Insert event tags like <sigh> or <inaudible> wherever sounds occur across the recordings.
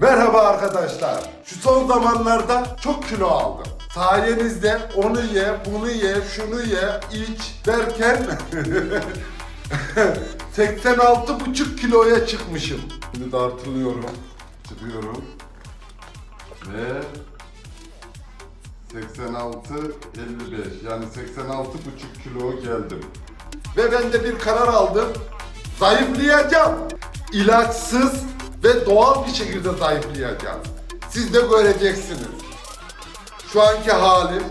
Merhaba arkadaşlar. Şu son zamanlarda çok kilo aldım. Sayenizde onu ye, bunu ye, şunu ye, iç derken <laughs> 86,5 kiloya çıkmışım. Şimdi dartılıyorum, çıkıyorum ve 86 55 yani 86,5 kilo geldim. Ve ben de bir karar aldım. Zayıflayacağım. İlaçsız ve doğal bir şekilde zayıflayacağım. Siz de göreceksiniz. Şu anki halim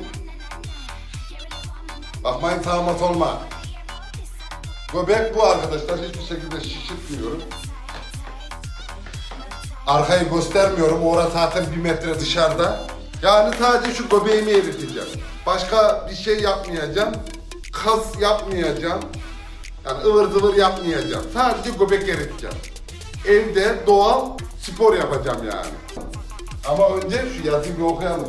Bakmayın sağıma solma. Göbek bu arkadaşlar. Hiçbir şekilde şişirtmiyorum. Arkayı göstermiyorum. Orası zaten bir metre dışarıda. Yani sadece şu göbeğimi eriteceğim. Başka bir şey yapmayacağım. Kas yapmayacağım. Yani ıvır zıvır yapmayacağım. Sadece göbek eriteceğim. Evde doğal spor yapacağım yani. Ama önce şu yazıyı bir okuyalım.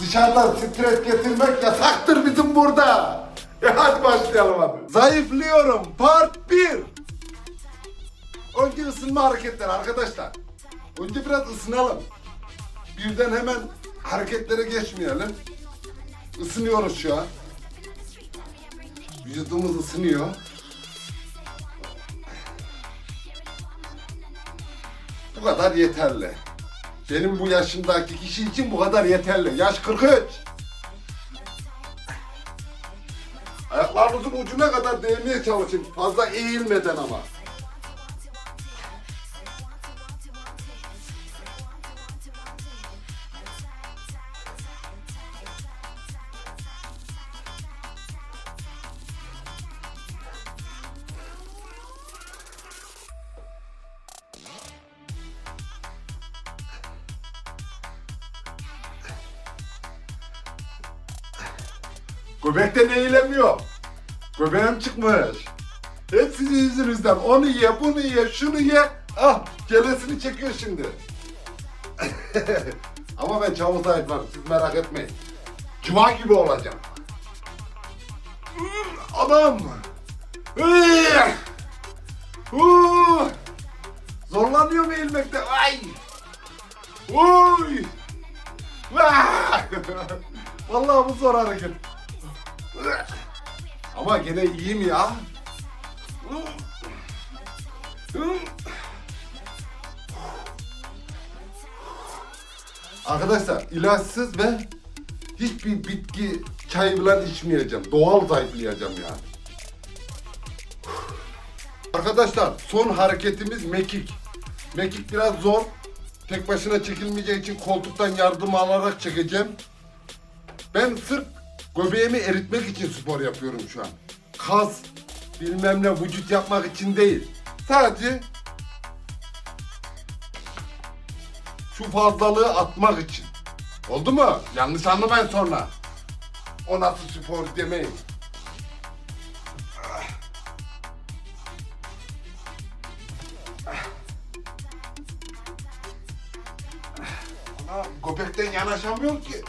Dışarıdan stres getirmek yasaktır bizim burada. E hadi başlayalım hadi. Zayıflıyorum part 1. Önce ısınma hareketleri arkadaşlar. Önce biraz ısınalım. Birden hemen hareketlere geçmeyelim. Isınıyoruz şu an. Vücudumuz ısınıyor. Bu kadar yeterli. Benim bu yaşımdaki kişi için bu kadar yeterli. Yaş 43. Ayaklarınızın ucuna kadar değmeye çalışın. Fazla eğilmeden ama. Göbekten eğilemiyor. Göbeğim çıkmış. Hep sizin yüzünüzden. Onu ye, bunu ye, şunu ye. Ah, gelesini çekiyor şimdi. <laughs> Ama ben çabuk zayıflarım. Siz merak etmeyin. Cuma gibi olacağım. Adam. Üy! Huu! Zorlanıyorum eğilmekte. Ay! Uy! <laughs> Vallahi bu zor hareket. Ama gene iyiyim ya. Arkadaşlar ilaçsız ve hiçbir bitki çayı falan içmeyeceğim. Doğal zayıflayacağım yani. Arkadaşlar son hareketimiz mekik. Mekik biraz zor. Tek başına çekilmeyeceği için koltuktan yardım alarak çekeceğim. Ben sırf göbeğimi eritmek için spor yapıyorum şu an. Kas, bilmem ne vücut yapmak için değil. Sadece şu fazlalığı atmak için. Oldu mu? Yanlış anlamayın sonra. O nasıl spor demeyin. Ana göbekten yanaşamıyorum ki.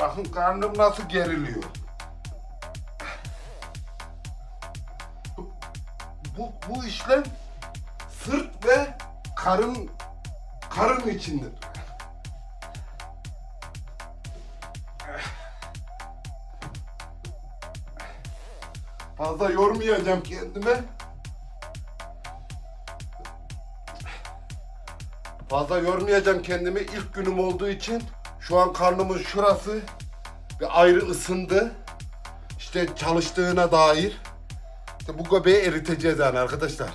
Bakın karnım nasıl geriliyor. Bu, bu işlem sırt ve karın karın içindir. Fazla yormayacağım kendime. Fazla yormayacağım kendimi ilk günüm olduğu için. Şu an karnımın şurası bir ayrı ısındı. İşte çalıştığına dair. İşte bu göbeği eriteceğiz yani arkadaşlar.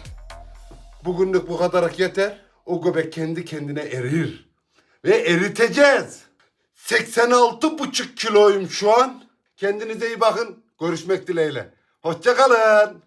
Bugünlük bu kadarlık yeter. O göbek kendi kendine erir. Ve eriteceğiz. 86,5 kiloyum şu an. Kendinize iyi bakın. Görüşmek dileğiyle. Hoşçakalın.